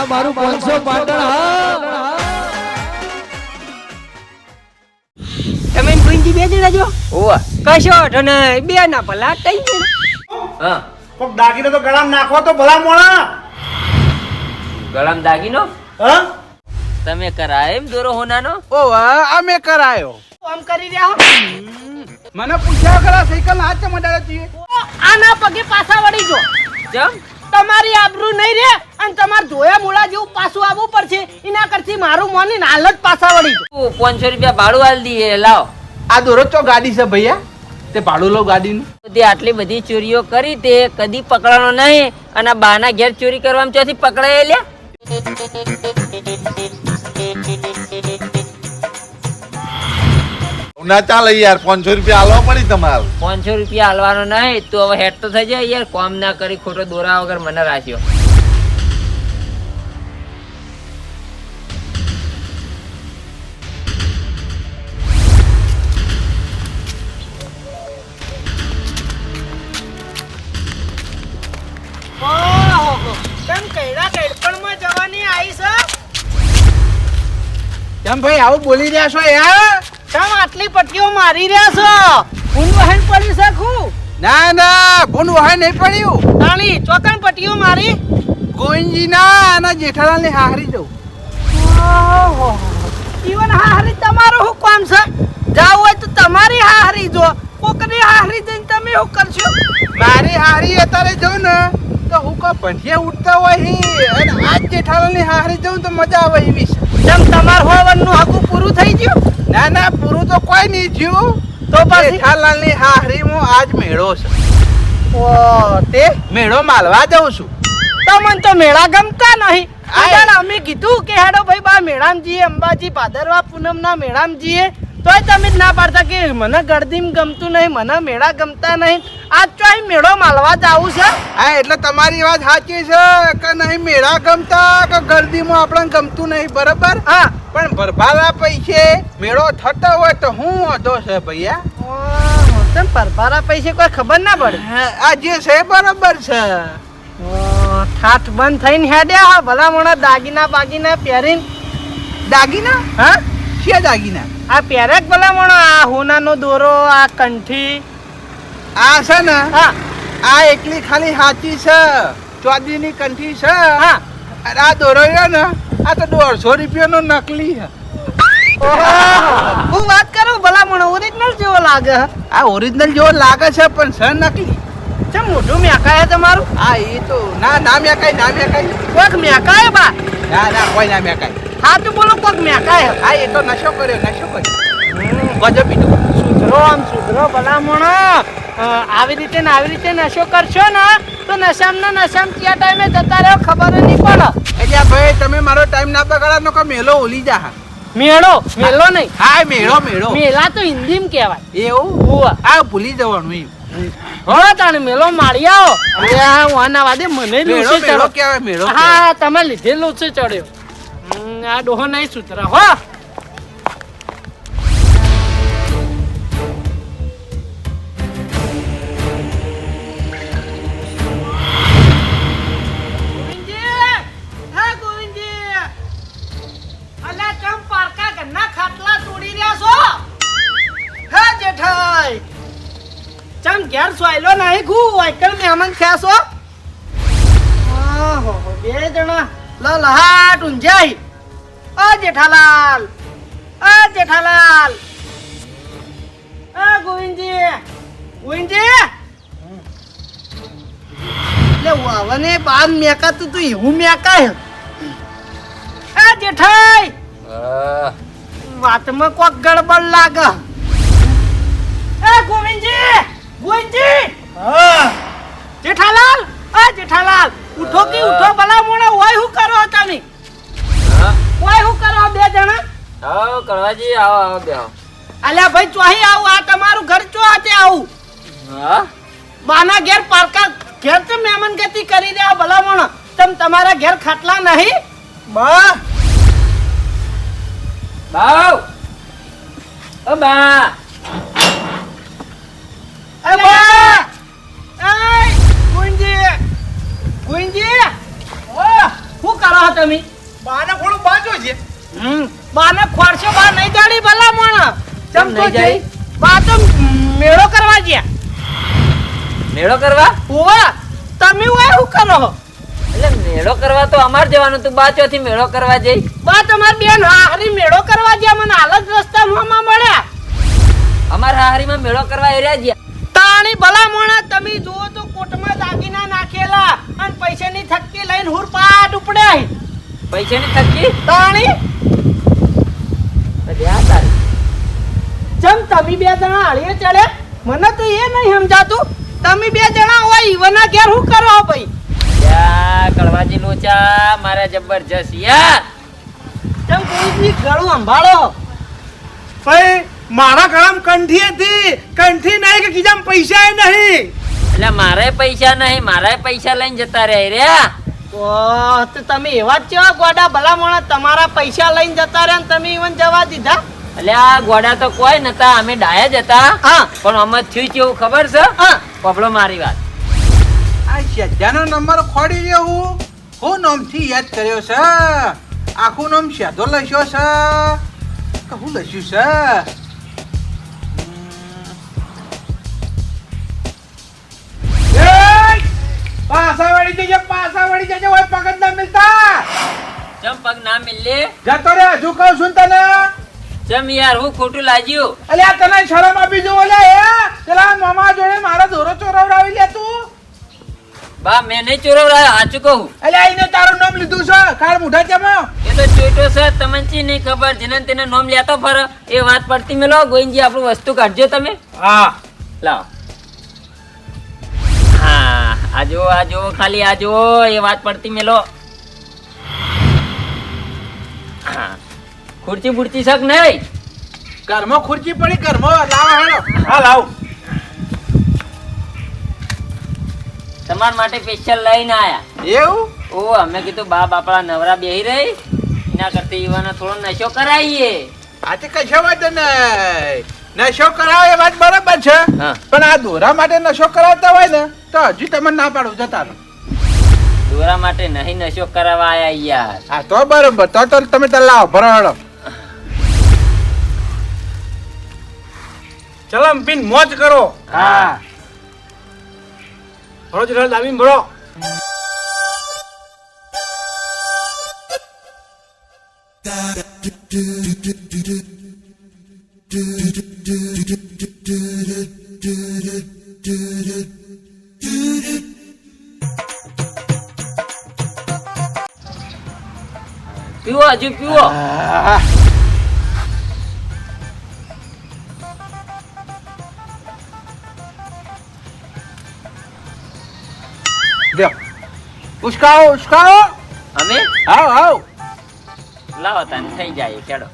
આ મારું પાંચસો પાટણ હા. તમે ને ભૂંજી બે જણા જો? ઓવા કશો અને બે ના ભલા થઈ ગયું હા. કોક દાગીનો તો ગળામ નાખો તો ભલા મોણા. ગળામ દાગીનો? હા? તમે કરાય એમ દોરો હોનાનો? ઓવા અમે કરાયો. આમ કરી રહ્યા મને પૂછ્યા કરા સાયકલ હાથ ચમડાડે છીએ. આના પગે પાછા વળી જો. ચમ? તમારી આબરૂ નહીં રે અને તમારે ધોયા મૂળા જેવું પાછું આવવું પડશે. એના કરતી મારું મોની હાલ જ પાછા વળી જો પાંચસો રૂપિયા ભાડું આલ દઈએ લાવ. આ દોરો ચો ગાડી છે ભૈયા? તે ભાડું લો ગાડીનું. તે આટલી બધી ચોરીઓ કરી તે કદી પકડાનો નહીં અને બાના ઘેર ચોરી કરવામાં ચોથી પકડાય ના ચાલે યાર પાંચસો રૂપિયા આલવા પડી તમારે. પાંચસો રૂપિયા હાલવાનો નહીં તો હવે હેડ તો થઈ જાય યાર કોમ ના કરી ખોટો દોરા વગર મને રાખ્યો. જવાની આવી છે? કેમ ભાઈ આવું બોલી રહ્યા છો યાર? તેમ આટલી પટ્ટીઓ મારી રહ્યા છો? હું વહેન પડી શકું ના ના ભૂન વહાય નહીં પડ્યું. તાણી ચોતણ પટ્ટીઓ મારી. ગોવિંદજી ના અને જેઠાલાલ ને હારી જવું ઓહો. ઈવન હારી તમારું શું કામ છે? જાવ હોય તો તમારી હારી જો. કોકની હારી જઈને તમે શું કરશો? મારી હારી અત્યારે જો ને તો હું કો ભંઠિયા ઉઠતા હોય અને આજ જેઠાલાલની હારી જઉં તો મજા આવે એવી છે. જેમ તમાર હકું પૂરું થઈ ગયું? ના ના પૂરું તો કોઈ નહીં જ્યું તો પછી? જેઠાલાલની હારીમાં આજ મેળો છે. ઓ તે મેળો માલવા જઉં છું. તમને તો મેળા ગમતા નહીં. અમે કીધું કે હેડો ભાઈ બા મેળામજીએ અંબાજી ભાદરવા પૂનમના મેળામ જઈએ. તોય તમે જ ના પાડતા કે મને ગરદીમ ગમતું નહીં મને મેળા ગમતા નહીં. આજ તો અહીં મેળો માલવા જાવું છે. હા એટલે તમારી વાત સાચી છે કે નહીં મેળા ગમતા કે ગરદીમાં આપણને ગમતું નહીં બરાબર? હા. પણ ભરભારા પૈસે મેળો થતો હોય તો હું વાંધો છે ભૈયા? તને પરભારા પૈસે કોઈ ખબર ના પડે. હા, આ જે છે બરાબર છે. ઠાઠ બંધ થઈને હેડ્યા આ ભલા મોણા દાગીના બાગીના પહેરીને. દાગીના? હા? છે દાગીના? આ પહેરે ભલામણો આ હોનાનો દોરો આ કંઠી. આ છે ને હા. આ એકલી ખાલી હાચી છે. ચોદીની કંઠી છે. હા. આ દોરો રહ્યો ને આ તો દોઢસો રૂપિયાનો નકલી છે. ઓહો, હું વાત કરું ભલામણો મોણા ઓરિજિનલ જેવો લાગે આ ઓરિજિનલ જેવો લાગે છે પણ છે નકલી. ચમ મોઢું મેકાય તમારું? હા એ તો ના ના મેકાય ના મેકાય કોઈક મેકાય બા. ના ના કોઈ ના મેકાય હા તો બોલો કોક મેકાય હા એ તો નશો કર્યો નશો કર્યો. ગજબ બીજો સુધરો આમ સુધરો ભલા મોણા આવી રીતે ને આવી રીતે નશો કરશો ને તો નશામ ના નશામ ક્યાં ટાઈમે જતા રહ્યો ખબર નહીં પડે. એટલે ભાઈ તમે મારો ટાઈમ ના બગાડવાનો કે મેલો ઓલી જા. હા. મેળો મેલો નહીં. હા મેળો મેળો. મેલા તો હિન્દીમાં કહેવાય. એવું. આ ભૂલી જવાનું એમ. હો તાણે મેલો મારી આવો. અરે આ વાના વાદે મને મેળો મેળો ચડો. કહેવાય મેળો હા તમે લીધે લૂસી ચડ્યો. આ ડોહો નહીં સુધરા, હો. ઘેર સોયલો નહીં, ગુ વાયકલ મહેમાન થયા બે જણા લલહાટ ઊંઝાઈ. ઓ જેઠાલાલ ઓ જેઠાલાલ. ઓ ગોવિંદજી ગોવિંદજી. લે વાવને બાદ મેકાતું તું એવું મેકાય. એ જેઠાઈ. વાતમાં કોક ગડબડ લાગે. એ ગોવિંદજી ગોવિંદજી. જેઠાલાલ એ જેઠાલાલ ઉઠો કે ઉઠો ભલા મોણા હોય હું કરો તમે હા? ઓય હું કરો બે જણા? આવો કડવાજી આવો આવો બે અલ્યા ભાઈ ચોહી આવું આ તમારું ઘર ચો આતે આવું? હા? બાના ઘેર પારકા ઘેર તો મહેમાન ગતિ કરી રહ્યા ભલા મોણા તમ તમારા ઘેર ખાટલા નહીં? બા. બાવ! ઓ બા! એ બા! એ ગુંજી! ગુંજી! ઓ શું કરો છો. હમ. બાને ખોરશો બા નહીં જાણી ભલા મોણ ચમ તો જઈ બા તો મેળો કરવા ગયા. મેળો કરવા? ઉવા તમે ઓય હું કરો? એટલે મેળો કરવા તો અમાર જવાનું તું બા ચોથી મેળો કરવા જઈ. બા તમાર બેન હારી મેળો કરવા ગયા મને હાલ જ રસ્તામાં મળ્યા. અમાર હારીમાં મેળો કરવા એર્યા ગયા. તાણી ભલા મોણા તમે જુઓ તો કોટમાં દાગીના નાખેલા અને પૈસાની થક્કી લઈને હુર પાટ ઉપડ્યા. પૈસાની થકી? તાણી? અલ્યા તારી. ચમ તમે બે જણા હળીએ ચડે મને તો એ નહીં સમજાતું. તમે બે જણા હોય ઈવના ઘેર હું કરો ભાઈ? કડવાજી લોચા મારા જબરજસ્ત. યાર ચમ કોઈની ગળું સંભાળો. ભાઈ મારા ગળામાં કંઠી હતી. કંઠી નહીં કે કીજામાં પૈસા ય નહીં. એટલે મારે પૈસા નહીં મારે પૈસા લઈને જતા રહે રહ્યા તો તો તમે એવા જ કેવા ગોડા ભલા મોણા તમારા પૈસા લઈને જતા રહ્યા ને તમે ઈવન જવા દીધા? એટલે આ ગોડા તો કોઈ નતા અમે ડાયા જ હતા. હા. પણ અમે થયું કેવું ખબર છે? હા. પબળો મારી વાત. આ શેજાનો નંબર ખોડી રહ્યો હું. હું નામથી યાદ કર્યો છે. આખું નામ શેધો લખ્યો છે. હું લખ્યું છે? પાછા વળી જજે પાસા વળી જજે ઓય પગ ના મિલતા. ચમ પગ ના મિલલે? જતો રે હજુ કહું છું તને. ચમ યાર હું ખોટું લાગ્યું? અલ્યા તને શરમ આપી જો ઓલે એ પેલા મામા જોડે મારો દોરો ચોરાવડાવી લે તું. બા મેં નહીં ચોરવડાયો સાચું કહું. અલ્યા આઈને તારું નામ લીધું છે ખાર મુઢા ચમો. એ તો ચોટો છે તમને ચી નહીં ખબર જેને તેને નામ લેતો ફર એ વાત પડતી મેલો ગોઈનજી આપણું વસ્તુ કાઢજો તમે. હા. લાવો. હા આ જો આ જો ખાલી આ જો એ વાત પડતી મેલો. ખુરચી બુરચી શક નહીં? ઘરમાં ખુરચી પડી ઘરમાં લાવો હા લાવ. તમારા માટે સ્પેશિયલ લઈને આયા. એવું? ઓ અમે કીધું બા બાપડા નવરા બેહી રહી. એના કરતા યુવાનો થોડો નશો કરાવીએ. આ તો કશો વાત નહીં. નશો કરાવો એ વાત બરાબર છે. હા. પણ આ દોરા માટે નશો કરાવતા હોય ને તો હજી તમને ના પાડું જતા રહો. દોરા માટે નહીં નશો કરાવવા આયા યાર. હા તો બરોબર તો તો તમે તો લાવો ભરો હેડો ચલમ પીન મોજ કરો. હા. ભરો do do ભરો. પીવો હજુ પીવો. ઉસકાવો ઉસકાવો. અમે? આવ આવ. લાવો તને થઈ જાય ચડો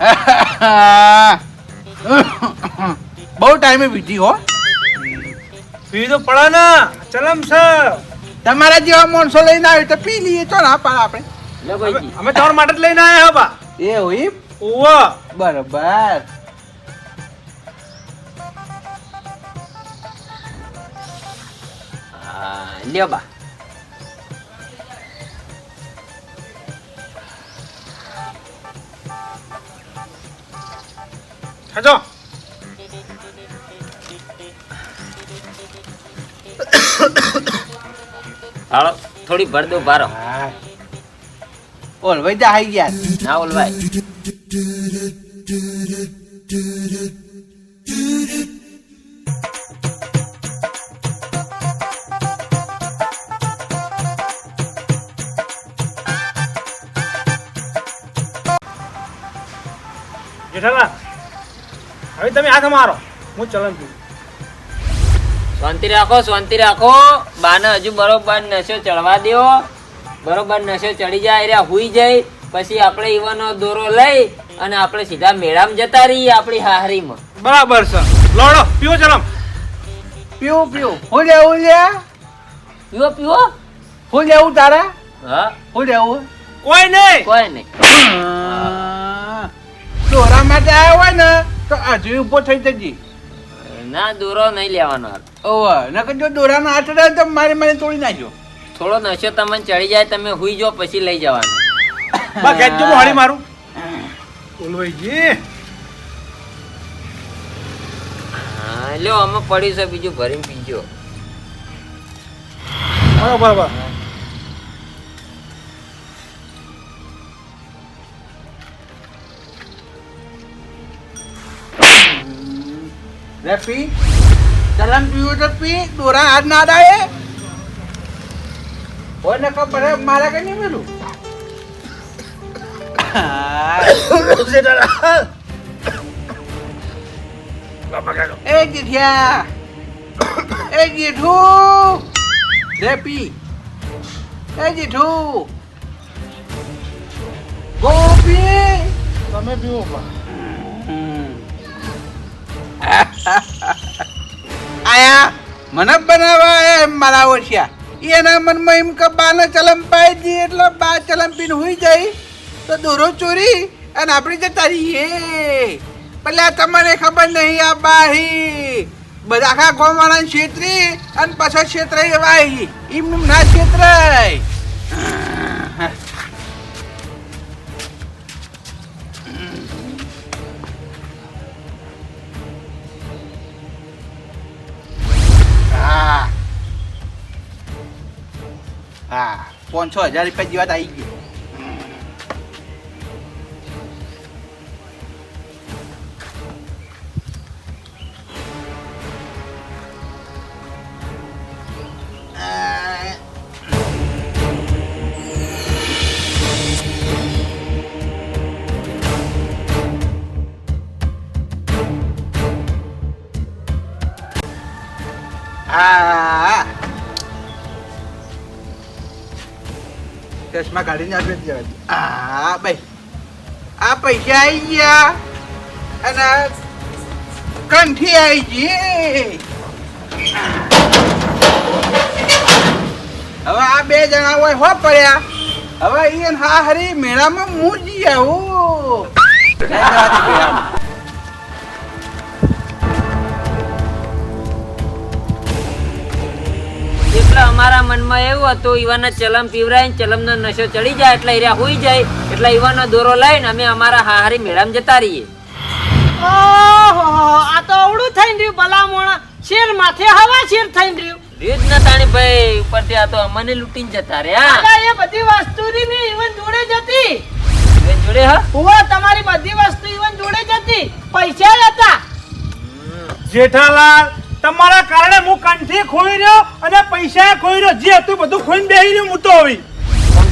બહુ ટાઈમે બીજી હો. પી તો પડે ને ચલમ છે. તમારા જેવા માણસો લઈને આવ્યો તો પી લઈએ. તો ના પાડ આપણે. અમે તમારા માટે જ લઈને આવ્યા હા બા. હોય એમ? ઓવા બરોબર. હા લ્યો બા. ખાજો હાલો થોડી ભર. દો બારો હા. ઓલ વૈદા આવી ગયા. ના ઓલવાય જેઠાલા હવે તમે હાથ મારો. હું ચલન પીવું શાંતિ રાખો શાંતિ રાખો. બાને હજુ બરોબર નશો ચડવા દો બરોબર નશો ચડી જાય રે હુઈ જાય. પછી આપણે ઈવાનો દોરો લઈ અને આપણે સીધા મેળામાં જતા રહીએ આપણી હાહરીમાં. બરાબર છે. લોડો પીઓ ચલમ પીઓ પીઓ. હું લેવું લે? પીવો પીવો હું લેવું તારા? હા. હું લેવું? કોઈ નહીં. કોઈ નહીં. દોરા માટે આવ્યો હોય ને તો હજુ ઊભો થઈ જજી. ના દોરો નહીં લેવાનો હાલ. ઓવે નકર જો દોરાનો હાથ રહે તો મારી મને તોડી નાખ્યો થોડો નશો તમને ચડી જાય તમે હુઈ જાઓ પછી લઈ જવાનો. બા ખેંચજો હું હળી મારું. ઓલવાઈજી હા લ્યો આમાં પડ્યું છે બીજું ભરીને પીજો. બરાબર બરાબર લે પી ચલન પીવું તો પી દોરા હાથ ના ડાય હોય ને ખબર મારા કઈ નહીં મેલું એ જીઠિયા એ જીઠુ લે પી એ જીઠુ ગોપી તમે પીવો બા આયા, મને બનાવવા આયા એમ મારા ઓછિયા એના મનમાં એમ કે ચલમ પાઈ દી, એટલે બા ચલમ પીને હુઈ જાય. તો દોરો ચોરી, અને આપણી જતા રહીએ પેલા તમને ખબર નહીં, આ બાહી. બધા આખા ગોવાળા છેતરી અને પાછા છેતરાઈ વાહી એમ ના છેતરાય હા પાંચસો હજાર રૂપિયા જેવા આવી ગયો. કાઢીને આપી જ જવા દે. આ, ભાઈ. આ પૈસા આવી ગયા. અને કંઠી આવી ગઈ. હવે આ બે જણા હોય હો પડ્યા. હવે ઈયન હા હરી મેળામાં હું જી આવું. અમારા મનમાં એવું હતું ઈવાના ચલમ પીવરાય ને ચલમનો નશો ચડી જાય એટલે એરિયા હોઈ જાય એટલે ઈવાનો દોરો લઈને અમે અમારા હાહારી મેળામ જતા રહીએ. આ તો અવળું થઈ રહ્યું ભલામણ. શેર માથે હવા શેર થઈ રહ્યું. રીત ના તાણી ભાઈ ઉપરથી આ તો અમને લૂંટીને જતા રહ્યા. અલા, એ બધી વસ્તુ ની ઈવન જોડે જ હતી બેન જોડે હા? તમારી બધી વસ્તુ ઈવન જોડે જ હતી પૈસા જ હતા. જેઠાલાલ તમારા કારણે હું કંઠી ખોઈ રહ્યો અને પૈસા ખોઈ રહ્યો. જે હતું બધું ખોઈને બેહી રહ્યો હું તો હવે.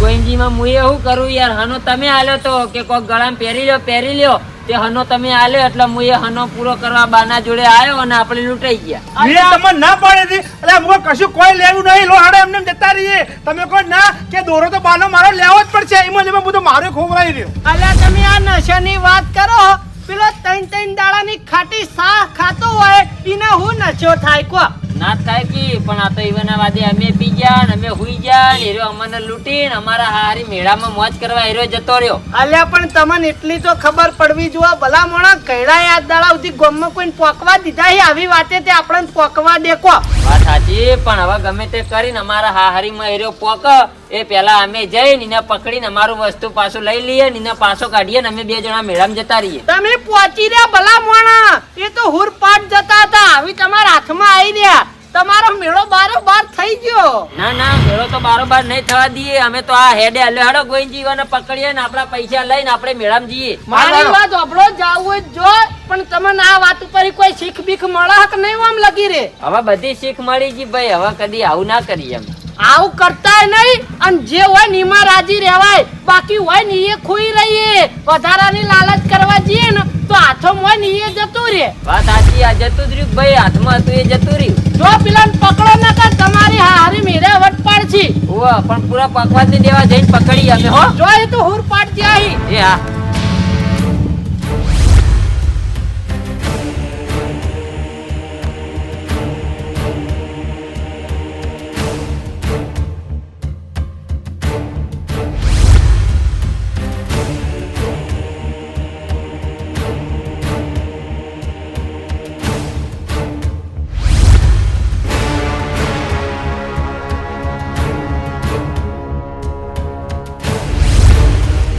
ગોવિંદજીમાં હું એવું કરું યાર હનો તમે આલ્યો તો કે કોક ગળામાં પહેરી લ્યો પહેરી લ્યો તે હનો તમે આલ્યો એટલે હું એ હનો પૂરો કરવા બાના જોડે આવ્યો અને આપણે લૂંટાઈ ગયા. એ તમે ના પાડી હતી. એટલે મુકો કશું કોઈ લેવું નહીં. લો હાડે એમને એમ જતા રહીએ. તમે કોઈ ના કે દોરો તો બાનો મારો લેવો જ પડશે. એમાં જ બધું મારું ખોવરાઈ રહ્યો. અલ્યા તમે આ નશાની વાત કરો. પેલો ત્રણ ત્રણ દાડાની ખાટી સા ખાતો હોય એને હું નશો થાય કો ના થાય કી પણ આ તો ઈવાના વાદે અમે પી ગયા ને અમે હુઈ ગયા ને હીરો અમને લૂંટીને અમારા હારી મેળામાં મોજ કરવા એરો જતો રહ્યો. અલ્યા પણ તમને એટલી તો ખબર પડવી જોવા ભલા મોણા કઈડા યાદ દાડા સુધી ગમમાં કોઈને પોકવા દીધા હે આવી વાતે તે આપણને પોકવા દેકો વાત સાચી પણ હવે ગમે તે કરીને અમારા હાહારીમાં એરો પોક એ પેલા અમે જઈ એને પકડીને અમારું વસ્તુ પાછું લઈ લઈએ ને પાછો કાઢીએ ને અમે બે જણા મેળામાં જતા રહીએ. તમે પહોંચી રહ્યા ભલા મોણા. એ તો હુરપાટ જતા હતા. હવે તમારા હાથમાં આવી રહ્યા. તમારો મેળો બારો બાર થઈ ગયો. ના ના મેળો તો બારોબાર નહીં થવા દઈએ. અમે તો આ હેડે હલે હડો ગોઈનજી અને પકડીએ ને આપણા પૈસા લઈને આપણે મેળામાં જઈએ. મારી વાત અબળો જાવું જ જો પણ તમને આ વાત ઉપર કોઈ શીખ બીખ મળે કે નહીં આમ લગી રે? હવે બધી શીખ મળી ગઈ ભાઈ. હવે કદી આવું ના કરીએ એમ આવું કરતાય નહીં અને જે હોય ને એમાં રાજી રહેવાય. બાકી હોય ને એ ખોઈ રહીએ. વધારાની લાલચ કરવા જઈએ ને તો હાથો હોય ને એ જતું રે વાત સાચી આ જતું જ રહ્યું ભાઈ હાથમાં હતું એ જતું રહ્યું. જો પેલા પકડો ના કર તમારી હારી મેરે વટ પાડછી ઓ પણ પૂરા પકવા દેવા જઈને પકડી અમે હો. જો એ તો હુર પાડ જાય એ હા.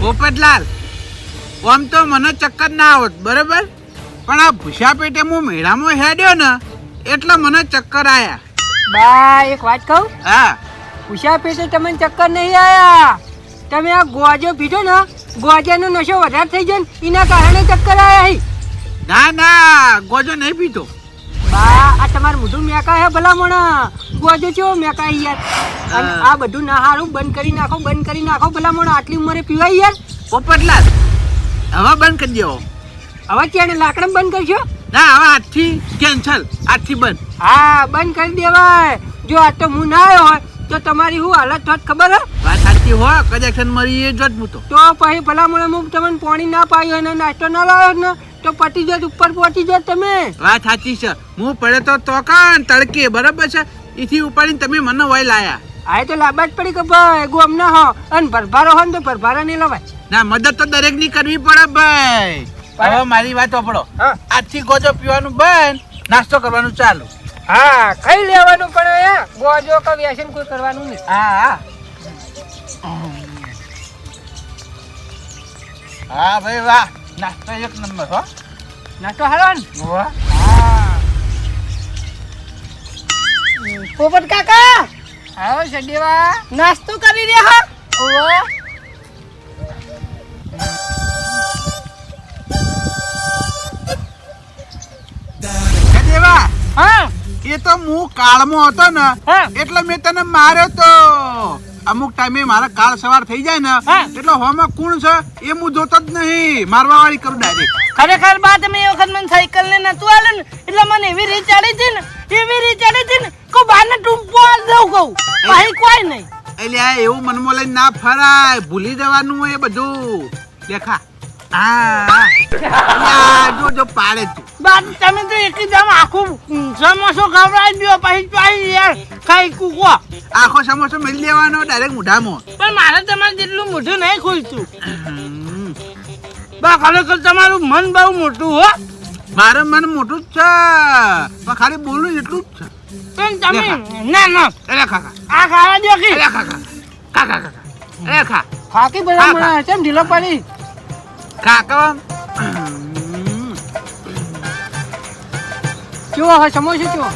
પોપટલાલ આમ તો મને ચક્કર ના આવત બરાબર? પણ આ ભૂસા પેટે હું મેળામાં હેડ્યો ને એટલે મને ચક્કર આયા. બા એક વાત કહું? હા. ભૂસા પેટે તમને ચક્કર નહીં આયા? તમે આ ગોજો પીધો ને ગોજાનો નશો વધારે થઈ જાય એના કારણે ચક્કર આયા ના ના ગોજો નહીં પીતો બા આ તમારું મોઢું મેકા હે ભલા મોણા ગોજો ચેવો મેકા યાર? આ બધું ના હારું બંધ કરી નાખો બંધ કરી નાખો ભલા મોણા આટલી ઉંમરે પીવાય યાર? પોપટલાલ હવે બંધ કરી દેવો હવે ત્યાં લાકડમ બંધ કરશો? ના હવે આજથી કેન્સલ આજથી બંધ. હા બંધ કરી દેવાય. જો આ તો હું ના આવ્યો હોય તો તમારી હું હાલત થોત ખબર હે? વાત સાચી હો કનેક્શન મરી એ જોત હું તો. તો પછી ભલા મોણા હું તમને પાણી ના પાયો અને નાસ્તો ના લાવ્યો ને? તો પટી જત ઉપર પહોંચી જાત તમે. વાત સાચી છે. હું પડે તો તોકાન તડકે બરાબર છે? એથી ઉપાડીને તમે મને વય લાયા. આય તો લાંબા જ પડી કે ભાઈ ગોમ ના હો. અને ભરભારો હો ને તો ભરભારા નહીં લવાય. ના મદદ તો દરેકની કરવી પડે ભાઈ. હવે મારી વાત સાંભળો. આજથી ગોજો પીવાનું બંધ નાસ્તો કરવાનું ચાલુ. હા ખાઈ લેવાનું પણ ગોજો કે વ્યસન કોઈ કરવાનું નહીં. હા હા. હા ભાઈ વાહ. નાસ્તો એક નંબર હો. નાસ્તો હાલો ને. વાહ પોપટ કાકા! આવો સડેવા નાસ્તો કરી રહ્યા ઓવો હે દેવા હા. એ તો હું કાળમાં હતો ને હા. એટલે મેં તને માર્યો તો. અમુક ટાઈમે મારા કાળ સવાર થઈ જાય ને. એટલે હોમાં કોણ છે એ હું જોતો જ નહીં. મારવા વાળી કરું ડાયરેક્ટ ખરેખર બા તમે એ વખત મને સાયકલ ને નતું આલે ને એટલે મને એવી રીત ચડી હતી ને એવી રીત ચડી હતી ને કો બાને ટૂંપો દઉં કહું. ભાઈ કોઈ નહીં. એટલે એવું મનમાં લઈને ના ફરાય. ભૂલી જવાનું એ બધું. દેખા. હા અલ્યા, જો જો પાડે તું તમે તો એકદમ આખું સમોસો ખવડાવી દો પછી ચાલી યાર ખાઈ કૂકો આખો સમોસો મેળી લેવાનો ડાયરેક્ટ મોઢામાં પણ મારે તમારે જેટલું મોઢું નહીં ખુલતું. બા ખરેખર તમારું મન બહુ મોટું હો મારે મન મોટું જ છે પણ ખાલી બોલું એટલું જ છે પણ તમે ના ના કાકા આ ખાવા દો કે એટલે કાકા કાકા કાકા એ ખા ખાકી બધા મને કેમ ઢીલો પડી. કાકા? કેવો હોય સમોસો કેવો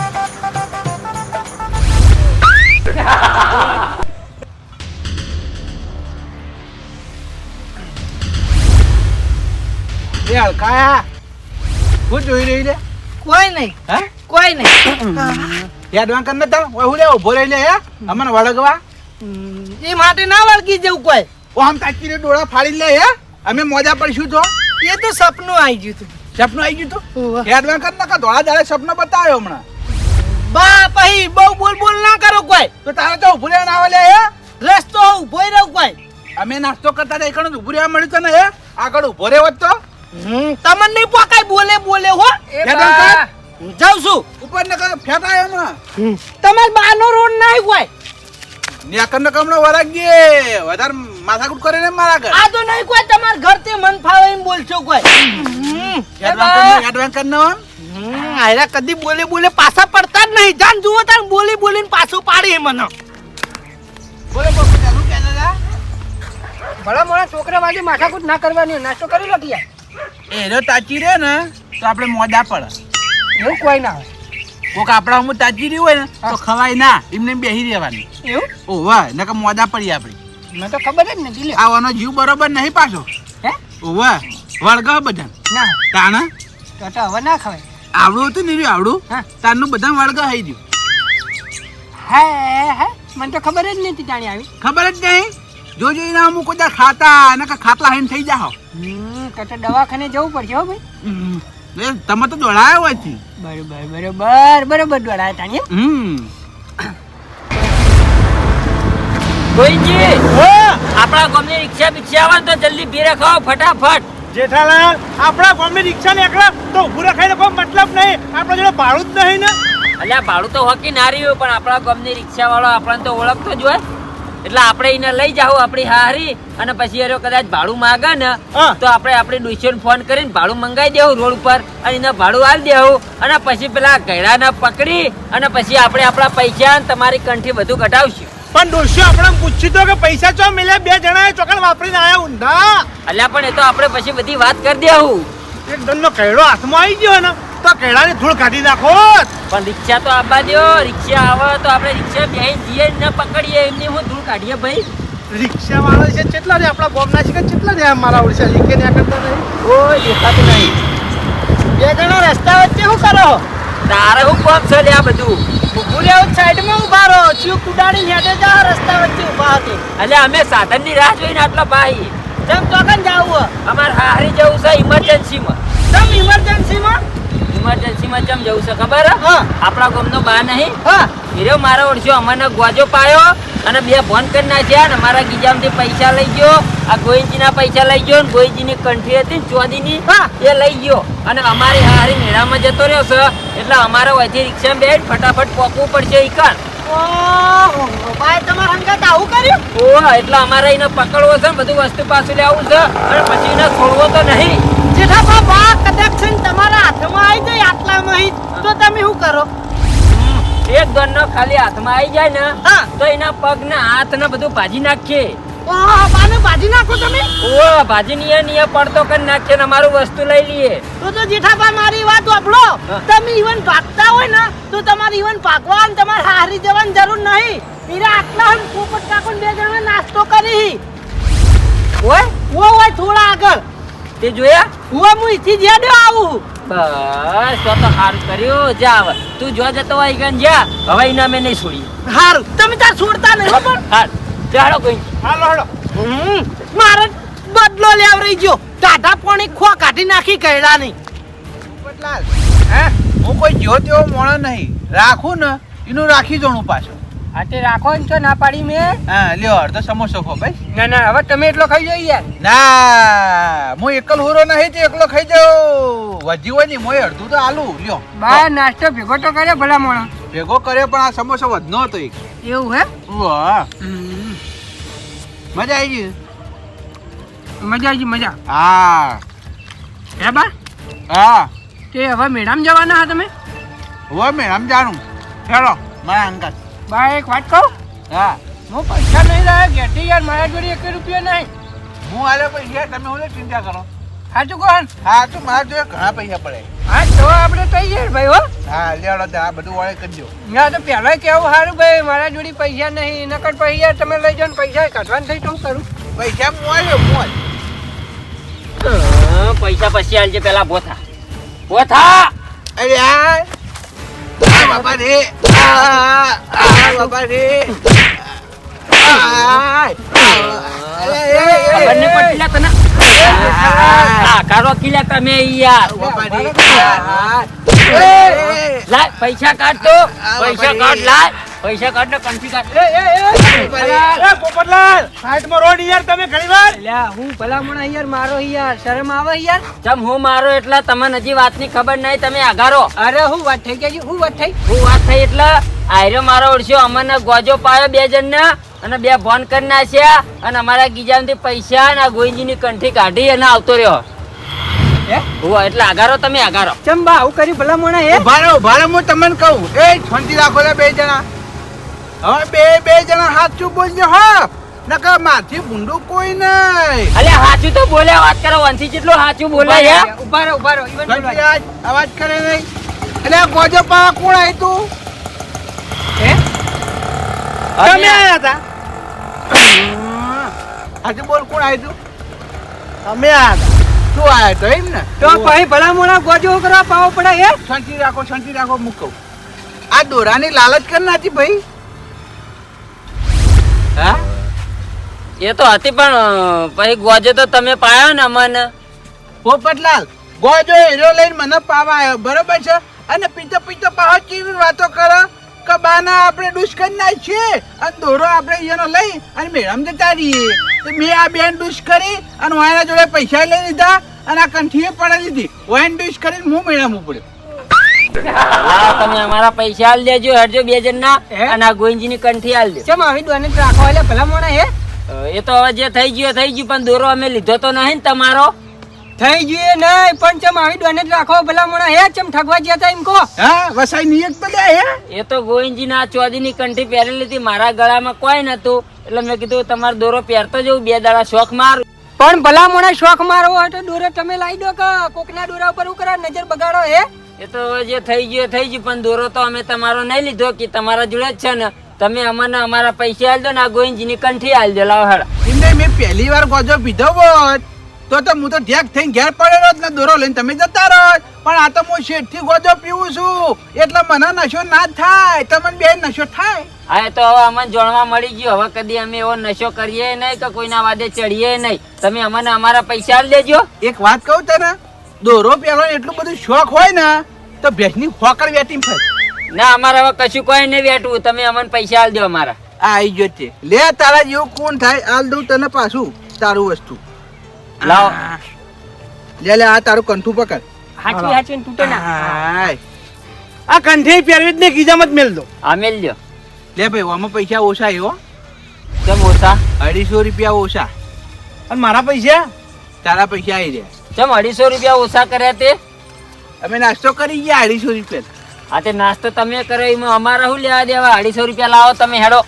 એ હલકા હું જોઈ રહી લે. કોઈ નહીં. હે? કોઈ નહીં. યાદવાન કર નતા ઓય હું લે ઊભો રહી લે હે? અમને વળગવા. એ માટે ના વળગી જવું કોઈ. ઓ આમ તાકી રે ડોળા ફાડી લે હે? અમે મોજા પડશું તો એ તો સપનું આવી ગયું હતું સપનું આવી ગયું હતું હેડવાન કર નાખા ધોળા દાડે સપનો બતાવ્યો હમણાં. બા પછી બહુ બોલ બોલ ના કરો કોઈ. તો તારે તો ઉભું રહેવાનું આવે લે હે? રસ્તો ઊભો રહ્યો કોઈ. અમે નાસ્તો કરતા હતા એકણ ઉભું રહેવા મળ્યું તને હે? આગળ ઊભો રહેવો તો. હમ, તમને નહીં પોકાય બોલે બોલે હો. જાઉં છું. ઉપર ને ફેટાય હમણાં. તમાર બાનો રોડ નાય કોઈ નેકર ને કમણો વરાગ ગયે વધારે માથાકૂટ કરે ને મારા ઘર. આ તો નહીં કોઈ તમાર ઘર તે મન ફાવે એમ બોલશો કોઈ. એડવાન્સ કર ને યાદવાન કર ને. આમ. હમ, આયરા કદી બોલે બોલે પાછા પડતા જ નહીં. જાન જુઓ તાર બોલી બોલીને પાછું પાડી મને. બોલે બોલ ચાલુ કે દાદા? ભલા મોણા છોકરા વાગે માથાકૂટ ના કરવાની નાસ્તો કરી લો કે યાર એનો તાચી રે ને તો આપણે મોજા પડે. એવું કોઈ ના હોય. કોક આપણા હું તાચી રહ્યું હોય ને તો ખવાય ના એમને એમ બેસી રહેવાની. એવું? ઓવા નકર મોજા પડી આપણી. મને તો ખબર જ નથી આવવાનો જીવ બરોબર નહીં પાછો. હે? ઓવા વળગા બધા ના. તાણા? તો તો હવે ના ખવાય. આવડું હતું ને આવડું? હા. તારનું બધા વળગા થઈ ગયું. હે હે મને તો ખબર જ નથી તાણી આવી. ખબર જ નહીં? જો એના અમુક બધા ખાતા અને ખાટલા હાઈને થઈ જાઓ. તો તો દવાખાને જવું પડશે હો ભાઈ. તમે તો દોડાયા હોય બરોબર બરોબર બરોબર દોડાયા તાણી હમ. ગોવિંદજી! આપણા ગામની રિક્ષા બિક્ષા આવે તો જલ્દી ભી રખાવો ફટાફટ. જેઠાલાલ આપણા ગામની રિક્ષા નીકળે તો ઉભું રખાઈને કોઈ મતલબ નહીં. આપણા જોડે ભાડું જ નહીં ને. અલ્યા ભાડું તો હોકી ના રહ્યું પણ આપણા ગામની રિક્ષા વાળો આપણને તો ઓળખતો જ હોય. એટલે આપણે એને લઈ જાવ આપણી હારી અને પછી એરો કદાચ ભાડું માંગે ને. તો આપણે આપણી ડુસીઓને ફોન કરીને ભાડું મંગાવી દેવું રોડ ઉપર અને એને ભાડું આવી દેવું. અને પછી પેલા ગયડાને પકડી અને પછી આપણે આપણા પૈસા તમારી કંઠી બધું કઢાવશું. પણ ડોશી આપણે પૂછ્યું તો કે પૈસા ચો મિલે બે જણાએ ચોકડ વાપરીને આયા ઊંધા? અલ્યા પણ એ તો આપણે પછી બધી વાત કરી દેવું એક દંડનો કેળો હાથમાં આવી ગયો ને તો કેળાની ધૂળ કાઢી નાખો પણ રિક્ષા તો આવવા દો રિક્ષા આવે તો આપણે રિક્ષા બે જઈએ ને પકડીએ એમની હું ધૂળ કાઢીએ ભાઈ? રિક્ષા વાળા છે કેટલા રે આપણા બોમ્બના છે કે કેટલા રે મારા ઓડિશા લીકે ને કરતા નહીં. કોઈ દેખાતું નહીં. બે જણા રસ્તા વચ્ચે શું કરો? તારે હું કોમ છે આ બધું? રહેવું સાઈડમાં ઊભા રહો. કુડાડી હેડે જા રસ્તા વચ્ચે ઊભા હતી એટલે અમે સાધનની રાહ જોઈને આટલા ભાઈ. જેમ ચોકન જાવું અમારે હારી જવું છે ઇમરજન્સીમાં તમ ઇમરજન્સીમાં ઇમરજન્સીમાં ચમ જવું છે ખબર. આપણા ગામનો બા નહીં. હીરો મારો ઓળખ્યો અમને ગોજો પાયો અને બે ફોન કરી નાખ્યા ને મારા ગીજામાંથી પૈસા લઈ ગયો. આ ગોઈજીના પૈસા લઈ ગયો ને ગોઈજીની કંઠી હતી ને ચોદીની એ લઈ ગયો. અને અમારી હારી મેળામાં જતો રહ્યો છે. એટલે અમારે અહીંથી રિક્ષામાં બેઠ ફટાફટ પોકવું પડશે ઈકણ એટલે અમારે એને પકડવો છે બધું વસ્તુ પાછું લેવું છે. અને પછી એને છોડવો તો નહીં. જેઠા કદાચ તમારા હાથમાં આવી જાય આટલામાં તો તમે શું કરો? એક ગનનો ખાલી હાથમાં આવી જાય ને. તો એના પગ ને હાથ ને બધું ભાજી નાખીએ. ભાજી નાખો તમે? ઓ ભાજી નિયે નિયે પડતો કરી નાખીએ ને વસ્તુ લઈ લઈએ. તો તો જેઠાબા મારી વાત સાંભળો તમે ઈવન ભાગતા હોય ને તો તમારે ઈવન ભાગવા તમારે હારી જવાની જરૂર નહીં. ઈરા આટલા ને પોપટ કાકો બે જણા નાસ્તો કરી. ઓય? ઓ હોય થોડા આગળ. તે જોયા? હું હું ઈથી જેડ્યો આવું. બસ તો તો સારું કર્યું. જા હવે. તું જો જતો હોય ગન જા. હવે ઇના મેં નહીં છોડી. સારું તમે તાર છોડતા નહીં હો પણ. હાલ ચાલો કોઈ. હાલો હાલો. હમ, મારે બદલો લેવરાઈ ગયો. ટાઢા પાણી ખો કાઢી નાખી કહેડા નહીં હે? હું કોઈ જો તેવો મોણો નહીં. રાખું ને એનું રાખી જણું પાછું. હા તે રાખો ને છો ના પાડી મેં? હા લ્યો અડધો સમોસો ખો ભાઈ. ના ના હવે તમે એટલો ખાઈ જાય યાર. ના હું એકલ હુરો નહીં તે એકલો ખાઈ જાઉં. વજી હોય ને મોય અડધું તો આલુ લ્યો. બા નાસ્તો ભેગો તો કરે ભલા મોણો. ભેગો કર્યો પણ આ સમોસો વધનો હતો એક. એવું હે? વાહ. મજા આવી ગઈ? મજા આવી મજા. હા. હે બા? હા. તે હવે મેડામ જવાના હા તમે? હવે મેડમ જાણું. ચાલો મારા અંકલ. બા એક વાત કહું? હા. હું પૈસા નહીં લાવ્યો ઘેરથી યાર મારા જોડે એક રૂપિયા નહીં. હું આલે પૈસા તમે હું ચિંતા કરો. સાચું કોણ હા તો મારા જોડે ઘણા પૈસા પડે. હા તો આપણે થઈ જાય ભાઈ હો. હા લેવડો તો આ બધું વાળે કરી દો. ના તો પહેલા કેવું સારું ભાઈ મારા જોડે પૈસા નહીં નકર પૈસા યાર તમે લઈ જાઓ ને પૈસા કાઢવાનું થઈ તો હું કરું? પૈસા હું આવ્યો હું પૈસા પછી આવજે પેલા બોથા. બોથા! અરે આ બાપા રે બાપા રે તને કારો તમે યાર બાપા રે લાય પૈસા કાઢ તો. પૈસા કાઢ લાય. પૈસા કાઢ ને કંઠી કાઢ. એ એ એ એ પોપટલાલ સાઈડમાં રોડ યાર તમે ઘણી વાર. હું ભલામણ યાર મારો યાર શરમ આવે યાર? ચમ હું મારો એટલે તમને હજી વાતની ખબર નહીં તમે આગારો અરે હું વાત થઈ ગઈ હું વાત થઈ. હું વાત થઈ એટલે આયરો મારો ઓળખ્યો અમને ગોજો પાયો બે જણ ને અને બે ફોન કરી નાખ્યા અને અમારા ગીજામાંથી પૈસા અને આ ગોઈજીની કંઠી કાઢી અને આવતો રહ્યો. હે? એટલે આગારો તમે આગારો ચમ બા આવું કરી ભલા મોણા હે? ઊભા રહો હું તમને કહું. એ શાંતિ રાખો બે જણા. હવે બે બે જણા સાચું બોલજો હા. નકર માથી ભૂંડું કોઈ નહીં. અલે સાચું તો બોલ્યા વાત કરો. વંશી જેટલું સાચું બોલે હે ઊભા રહો ઊભા રહો. અવાજ કરે નહીં. એટલે ગોજો પા કોણ આવી તું? હે? તમે આયા હતા? આજે બોલ કોણ આવી તું? અમે આયા હતા. તું આયા તો એમ ને? તો પછી ભલા મોણા ગોજો કરવા પાવો પડે હે? શાંતિ રાખો શાંતિ રાખો મૂકો આ દોરાની લાલચ કર નાખી ભાઈ. હા? એ તો હતી પણ પછી ગોજે તો તમે પાયો ને અમને. પોપટલાલ, ગોજો હીરો લઈને મને પાવા આવ્યો, બરોબર છે? અને પીતો પીતો પાહો કેવી વાતો કરો? કે બાના આપણે દુષ્કર નાખીએ, અને દોરો આપણે એનો લઈ, અને મેળામ જતા રહીએ. તો મેં આ બેન દુષ કરી, અને વાયના જોડે પૈસા લઈ લીધા, અને આ કંઠીએ પડાવી લીધી વાયન દુષ કરીને હું મેળામ પડ્યો લાવો તમે અમારા પૈસા આલ દેજો હેડજો બે જણના હે? અને આ ગોઈંજીની કંઠી આલ દો. ચમ આવી દોને રાખો એટલે ભલા મોણા હે? એ તો હવે જે થઈ ગયું થઈ ગયું પણ દોરો અમે લીધો તો નહીં ને તમારો. થઈ ગયું નહીં પણ ચમ આવી ડોને જ રાખો ભલા મોણા હે? ચમ ઠગવા ગયા તા એમ કો હા વસાઈ નિયત તો લે હે? એ તો ગોવિંદજી ના ચોદીની કંઠી પહેરેલી હતી મારા ગળામાં કોઈ નતું એટલે મેં કીધું તમારો દોરો પહેરતો જવું બે દાડા શોખ માર. પણ ભલા મોણા શોખ મારવો હોય તો દોરો તમે લાવી દો કે કોકના દોરા ઉપર ઉકરા નજર બગાડો હે? એ તો જે થઈ ગયો થઈ ગયું પણ દોરો તો અમે તમારો નહીં લીધો કે તમારા જોડે જ છે ને. તમે અમને અમારા પૈસા આલજો ને આ ગોવિંદજીની કંઠી આલજો લાવ હેડો. એમને મેં પહેલી વાર ગોજો પીધો હોત તો તો હું તો ઢેક થઈને ઘેર પડેલો જ ને દોરો લઈને તમે જતા રહો. પણ આ તો હું શેઠથી ગોજો પીવું છું એટલે મને નશો ના થાય. તમને બે નશો થાય? હા તો હવે અમને જોણવા મળી ગયું. હવે કદી અમે એવો નશો કરીએ નહીં કે કોઈના વાદે ચડીએ નહીં. તમે અમને અમારા પૈસા આલ દેજો. એક વાત કહું તને દોરો પહેરવાનો એટલું બધું શોખ હોય ને તો ભેંસની ફોકર વેટી ફરે. ના અમારે હવે કશું કોઈ નહીં વેટવું તમે અમને પૈસા આલ દો અમારા. આવી ગયો છે. લે તારા જેવું કોણ થાય આલ દઉં તને પાછું તારું વસ્તુ. લાવ. લે લે આ તારું કંઠું પકડ. હાચવી હાચવી તૂટે ના. હાય. આ કંઠે પહેરવી જ ને ગીજામાં જ મેલ દો. આ મેલ દો. લે ભાઈ આમાં પૈસા ઓછા આવ્યો કેમ ઓછા? અઢીસો રૂપિયા ઓછા. અને મારા પૈસા? તારા પૈસા આવી રહ્યા. કેમ અઢીસો રૂપિયા ઓછા કર્યા તે? અમે નાસ્તો કરી ગયા અઢીસો રૂપિયા. હા તે નાસ્તો તમે કરો એમાં અમારા શું લેવા દેવા? અઢીસો રૂપિયા લાવો તમે હેડો.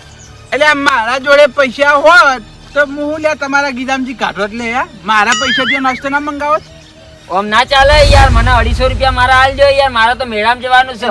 એટલે મારા જોડે પૈસા હોત તો હું લે તમારા ગીધામજી કાઢો જ લે યાર મારા પૈસાથી નાસ્તો ના મંગાવો ઓમ ના ચાલે યાર મને અઢીસો રૂપિયા મારા હાલ દો યાર મારે તો મેળામાં જવાનું છે.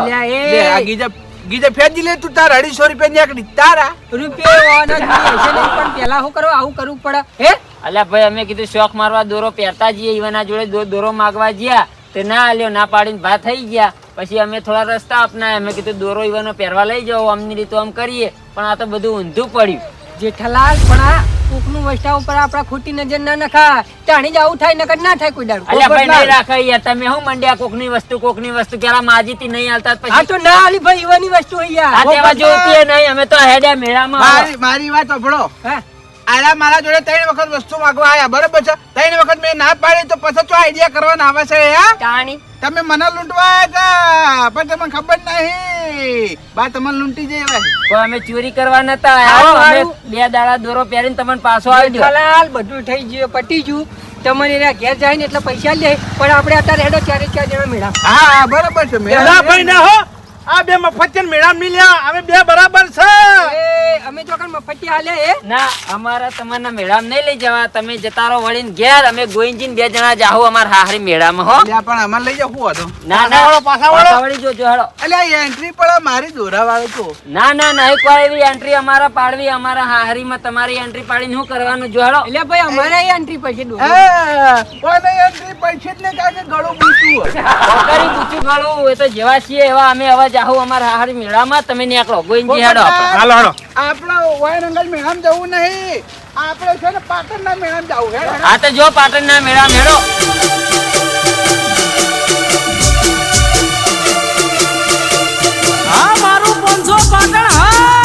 ગીધા ગીધા ફેંકી લે તું તારા અઢીસો રૂપિયા નીકળી તારા. રૂપિયા પણ પેલા શું કરો આવું કરવું પડે. હે? અલ્યા ભાઈ અમે કીધું શોખ મારવા દોરો પહેરતા જઈએ ઈવાના જોડે દોરો માગવા ગયા તે ના આલ્યો ના પાડીને ભા થઈ ગયા. પછી અમે થોડા રસ્તા અપનાયા. અમે કીધું દોરો ઈવાનો પહેરવા લઈ જાઓ અમની રીતે આમ કરીએ. પણ આ તો બધું ઊંધું પડ્યું. જેઠાલાલ પણ આ કોકનું વસ્તા ઉપર આપણા ખોટી નજર ના નખા તાણી જ આવું થાય નકર ના થાય કોઈ દાડો. અલ્યા ભાઈ નહીં રાખે યાર. તમે હું મંડ્યા કોકની વસ્તુ કોકની વસ્તુ? પેલા માજીતી નહીં આલતા પછી આ તો ના આલી ભાઈ ઈવાની વસ્તુ હોય આ તેવા જોતી નહીં. અમે તો હેડ્યા મેળામાં. મારી મારી વાત સાંભળો. હા. આલા મારા જોડે ત્રણ વખત વસ્તુ માંગવા આયા. બરોબર છે? ત્રણ વખત મેં ના પાડી તો પછી તો આઈડિયા કરવાના આવે છે તાણી તમે મને લૂંટવા આવ્યા હતા પણ તમને ખબર નહીં. બા તમને લૂંટી જાય કોઈ અમે ચોરી કરવા નતા અમે બે દાડા દોરો પહેરીને તમને પાછો આવી ગયો. બધું થઈ ગયું પટી ગયું. તમને એના ઘેર જાય ને એટલે પૈસા લે પણ આપણે અત્યારે હેડો ચારે ચાર જણા મેળા. હા હા બરોબર છે મેળા. ભાઈ ના હો. આ બે મફત મેળા મિલ્યા. અમે બે બરાબર છે. અમે જો કણ મફતિયા હાલે એ ના અમારા તમારા મેળામાં નહીં લઈ જવા. તમે જતા રહો વળીને ઘેર. અમે ગોઈંજીન બે જણા જાહુ અમાર હાહરી મેળામાં હો. અલ્યા પણ અમારે લઈ જાવ હું હતો ના ના. વાળો પાછા વાળો. પાછા વળી જો હેડો. એટલે એન્ટ્રી પડે મારી દોરા વાળો તો. ના ના નહીં કોઈ એવી એન્ટ્રી અમારા પાડવી. અમારા હાહરીમાં તમારી એન્ટ્રી પાડીને શું કરવાનું જો હેડો. એટલે ભાઈ અમારે એન્ટ્રી પછી દો કોઈ એન્ટ્રી પછી જ ને કાકે ગળું બૂચું હોય. કોકરી પૂછ્યું ગળું એ તો જેવા છીએ એવા અમે હવે જાહો અમારા હારી મેળામાં તમે નીકળો ગોઈનજી હેડો હાલો હાલો. આપણો વાયરંગલ મેળામાં જવું નહીં. આપણે છે ને પાટણના મેળામાં જવું. હે હા તો જો પાટણના મેળા મેળો હા મારું પાંચસો પાટણ હા.